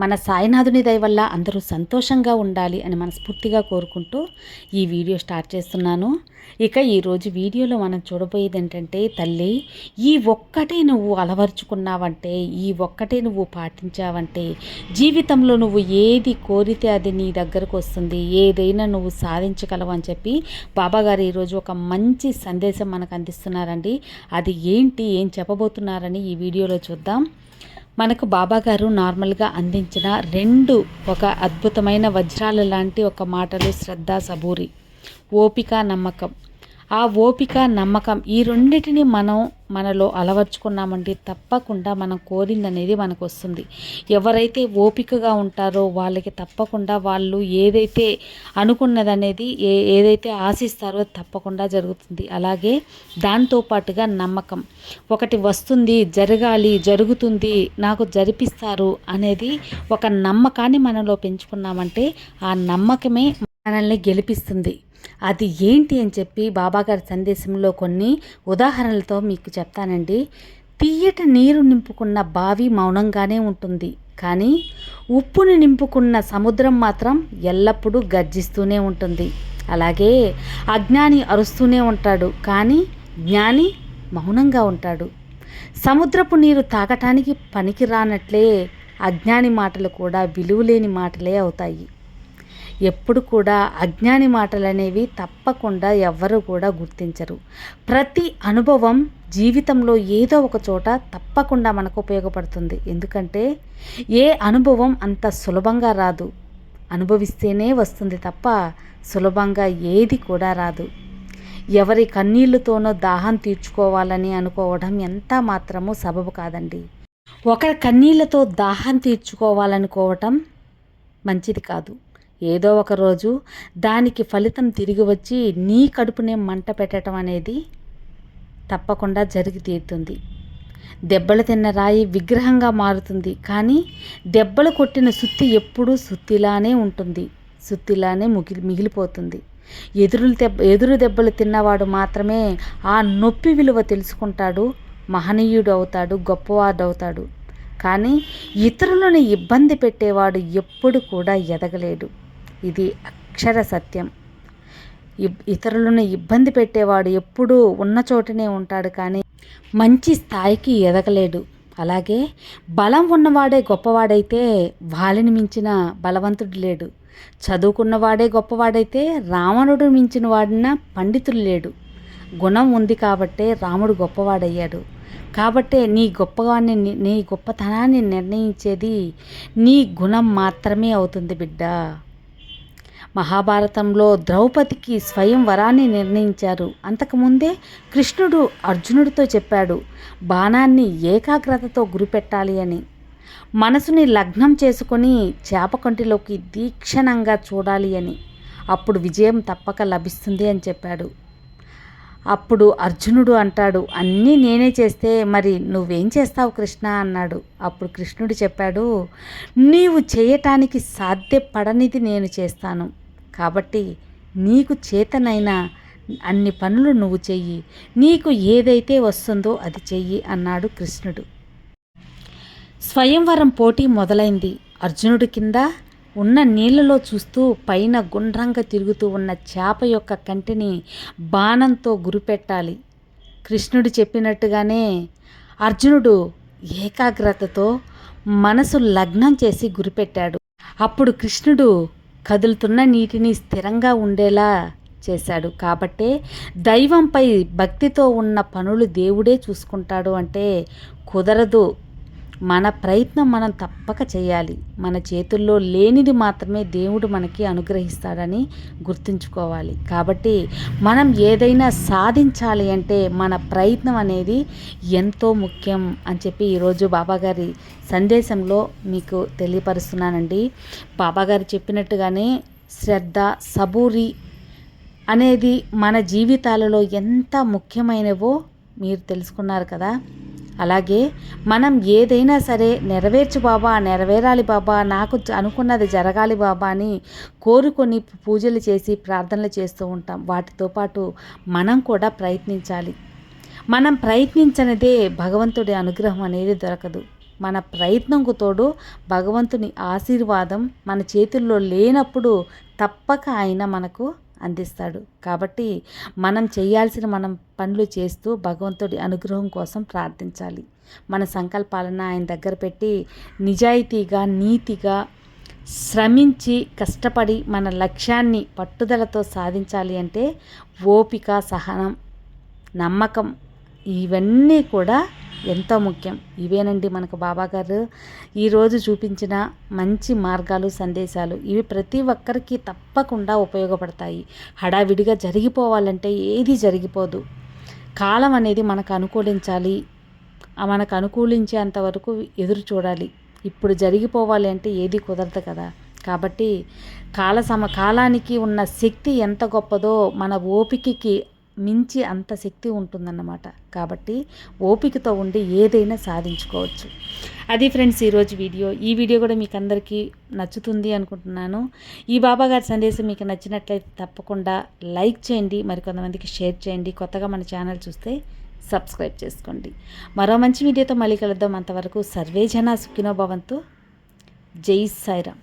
మన సాయినాథుని దయ వల్ల అందరూ సంతోషంగా ఉండాలి అని మనస్ఫూర్తిగా కోరుకుంటూ ఈ వీడియో స్టార్ట్ చేస్తున్నాను. ఇక ఈరోజు వీడియోలో మనం చూడబోయేది ఏంటంటే తల్లి ఈ ఒక్కటే నువ్వు అలవరుచుకున్నావంటే ఈ ఒక్కటే నువ్వు పాటించావంటే జీవితంలో నువ్వు ఏది కోరితే అది నీ దగ్గరకు వస్తుంది ఏదైనా నువ్వు సాధించగలవు అని చెప్పి బాబాగారు ఈరోజు ఒక మంచి సందేశం మనకు అందిస్తున్నారండి. అది ఏంటి ఏం చెప్పబోతున్నారని ఈ వీడియోలో చూద్దాం. మనకు బాబాగారు నార్మల్గా అందించిన రెండు ఒక అద్భుతమైన వజ్రాల లాంటి ఒక మాటలు శ్రద్ధ సబూరి. ఓపిక నమ్మకం. ఆ ఓపిక నమ్మకం ఈ రెండింటిని మనం మనలో అలవర్చుకున్నామంటే తప్పకుండా మనం కోరింది అనేది మనకు వస్తుంది ఎవరైతే ఓపికగా ఉంటారో వాళ్ళకి తప్పకుండా వాళ్ళు ఏదైతే అనుకున్నది అనేది ఏ ఏదైతే ఆశిస్తారో తప్పకుండా జరుగుతుంది. అలాగే దాంతోపాటుగా నమ్మకం. ఒకటి వస్తుంది జరగాలి జరుగుతుంది నాకు జరిపిస్తారు అనేది ఒక నమ్మకాన్ని మనలో పెంచుకున్నామంటే ఆ నమ్మకమే మనల్ని గెలిపిస్తుంది. అది ఏంటి అని చెప్పి బాబాగారి సందేశంలో కొన్ని ఉదాహరణలతో మీకు చెప్తానండి. తీయటి నీరు నింపుకున్న బావి మౌనంగానే ఉంటుంది. కానీ ఉప్పుని నింపుకున్న సముద్రం మాత్రం ఎల్లప్పుడూ గర్జిస్తూనే ఉంటుంది. అలాగే అజ్ఞాని అరుస్తూనే ఉంటాడు. కానీ జ్ఞాని మౌనంగా ఉంటాడు. సముద్రపు నీరు తాగటానికి పనికి రానట్లే అజ్ఞాని మాటలు కూడా విలువలేని మాటలే అవుతాయి. ఎప్పుడు కూడా అజ్ఞాని మాటలు అనేవి తప్పకుండా ఎవ్వరూ కూడా గుర్తించరు. ప్రతి అనుభవం జీవితంలో ఏదో ఒక చోట తప్పకుండా మనకు ఉపయోగపడుతుంది. ఎందుకంటే ఏ అనుభవం అంత సులభంగా రాదు. అనుభవిస్తేనే వస్తుంది తప్ప సులభంగా ఏది కూడా రాదు. ఎవరి కన్నీళ్ళతోనో దాహం తీర్చుకోవాలని అనుకోవడం ఎంత మాత్రమూ సబబు కాదండి. ఒకరి కన్నీళ్ళతో దాహం తీర్చుకోవాలనుకోవటం మంచిది కాదు. ఏదో ఒక రోజు దానికి ఫలితం తిరిగి వచ్చి నీ కడుపునే మంట పెట్టడం అనేది తప్పకుండా జరిగి తీరుతుంది. దెబ్బలు తిన్న రాయి విగ్రహంగా మారుతుంది. కానీ దెబ్బలు కొట్టిన సుత్తి ఎప్పుడూ సుత్తిలానే ఉంటుంది. సుత్తిలానే ముగి మిగిలిపోతుంది. ఎదురులు దెబ్బ ఎదురు దెబ్బలు తిన్నవాడు మాత్రమే ఆ నొప్పి విలువ తెలుసుకుంటాడు. మహనీయుడు అవుతాడు గొప్పవాడు అవుతాడు కానీ ఇతరులను ఇబ్బంది పెట్టేవాడు ఎప్పుడు కూడా ఎదగలేడు. ఇది అక్షర సత్యం. ఇతరులను ఇబ్బంది పెట్టేవాడు ఎప్పుడూ ఉన్న చోటనే ఉంటాడు కానీ మంచి స్థాయికి ఎదగలేడు. అలాగే బలం ఉన్నవాడే గొప్పవాడైతే వాళ్ళని మించిన బలవంతుడు లేడు. చదువుకున్నవాడే గొప్పవాడైతే రావణుడు మించిన వాడిన పండితుడు లేడు. గుణం ఉంది కాబట్టే రాముడు గొప్పవాడయ్యాడు. కాబట్టే నీ గొప్పవాన్ని నీ గొప్పతనాన్ని నిర్ణయించేది నీ గుణం మాత్రమే అవుతుంది బిడ్డ. మహాభారతంలో ద్రౌపదికి స్వయం వరాన్ని నిర్ణయించారు. అంతకుముందే కృష్ణుడు అర్జునుడితో చెప్పాడు బాణాన్ని ఏకాగ్రతతో గురిపెట్టాలి అని. మనసుని లగ్నం చేసుకొని చేపకంటిలోకి దీక్షణంగా చూడాలి అని. అప్పుడు విజయం తప్పక లభిస్తుంది అని చెప్పాడు. అప్పుడు అర్జునుడు అంటాడు అన్నీ నేనే చేస్తే మరి నువ్వేం చేస్తావు కృష్ణ అన్నాడు. అప్పుడు కృష్ణుడు చెప్పాడు నీవు చేయటానికి సాధ్యపడనిది నేను చేస్తాను. కాబట్టి నీకు చేతనైనా అన్ని పనులు నువ్వు చెయ్యి. నీకు ఏదైతే వస్తుందో అది చెయ్యి అన్నాడు కృష్ణుడు. స్వయంవరం పోటీ మొదలైంది. అర్జునుడి కింద ఉన్న నీళ్ళలో చూస్తూ పైన గుండ్రంగా తిరుగుతూ ఉన్న చేప యొక్క కంటిని బాణంతో గురిపెట్టాలి. కృష్ణుడు చెప్పినట్టుగానే అర్జునుడు ఏకాగ్రతతో మనసు లగ్నం చేసి గురిపెట్టాడు. అప్పుడు కృష్ణుడు కదులుతున్న నీటిని స్థిరంగా ఉండేలా చేశాడు. కాబట్టే దైవంపై భక్తితో ఉన్న పనులు దేవుడే చూసుకుంటాడు అంటే కుదరదు. మన ప్రయత్నం మనం తప్పక చేయాలి. మన చేతుల్లో లేనిది మాత్రమే దేవుడు మనకి అనుగ్రహిస్తాడని గుర్తుంచుకోవాలి. కాబట్టి మనం ఏదైనా సాధించాలి అంటే మన ప్రయత్నం అనేది ఎంతో ముఖ్యం అని చెప్పి ఈరోజు బాబాగారి సందేశంలో మీకు తెలియపరుస్తున్నానండి. బాబాగారు చెప్పినట్టుగానే శ్రద్ధ సబూరి అనేది మన జీవితాలలో ఎంత ముఖ్యమైనవో మీరు తెలుసుకున్నారు కదా. అలాగే మనం ఏదైనా సరే నెరవేర్చు బాబా నెరవేరాలి బాబా నాకు అనుకున్నది జరగాలి బాబా అని కోరుకొని పూజలు చేసి ప్రార్థనలు చేస్తూ ఉంటాం. వాటితో పాటు మనం కూడా ప్రయత్నించాలి. మనం ప్రయత్నించనిదే భగవంతుడి అనుగ్రహం అనేది దొరకదు. మన ప్రయత్నంకు తోడు భగవంతుని ఆశీర్వాదం మన చేతుల్లో లేనప్పుడు తప్పక ఆయన మనకు అందిస్తాడు. కాబట్టి మనం చేయాల్సిన మనం పనులు చేస్తూ భగవంతుడి అనుగ్రహం కోసం ప్రార్థించాలి. మన సంకల్పాలను ఆయన దగ్గర పెట్టి నిజాయితీగా నీతిగా శ్రమించి కష్టపడి మన లక్ష్యాన్ని పట్టుదలతో సాధించాలి అంటే ఓపిక సహనం నమ్మకం ఇవన్నీ కూడా ఎంతో ముఖ్యం. ఇవేనండి మనకు బాబాగారు. ఈరోజు చూపించిన మంచి మార్గాలు సందేశాలు ఇవి ప్రతి ఒక్కరికి తప్పకుండా ఉపయోగపడతాయి. హడావిడిగా జరిగిపోవాలంటే ఏది జరిగిపోదు. కాలం అనేది మనకు అనుకూలించాలి. మనకు అనుకూలించేంత వరకు ఎదురు చూడాలి. ఇప్పుడు జరిగిపోవాలి అంటే ఏది కుదరదు కదా. కాబట్టి కాల సమ కాలానికి ఉన్న శక్తి ఎంత గొప్పదో మన ఓపికకి మించి అంత శక్తి ఉంటుందన్నమాట. కాబట్టి ఓపికతో ఉండి ఏదైనా సాధించుకోవచ్చు. అది ఫ్రెండ్స్ ఈరోజు వీడియో. ఈ వీడియో కూడా మీకు అందరికీ నచ్చుతుంది అనుకుంటున్నాను. ఈ బాబా గారి సందేశం మీకు నచ్చినట్లయితే తప్పకుండా లైక్ చేయండి మరికొంతమందికి షేర్ చేయండి. కొత్తగా మన ఛానల్ చూస్తే సబ్స్క్రైబ్ చేసుకోండి. మరో మంచి వీడియోతో మళ్ళీ కలుద్దాం. అంతవరకు సర్వే జన సుఖినో భవంతు. జై సాయిరామ్.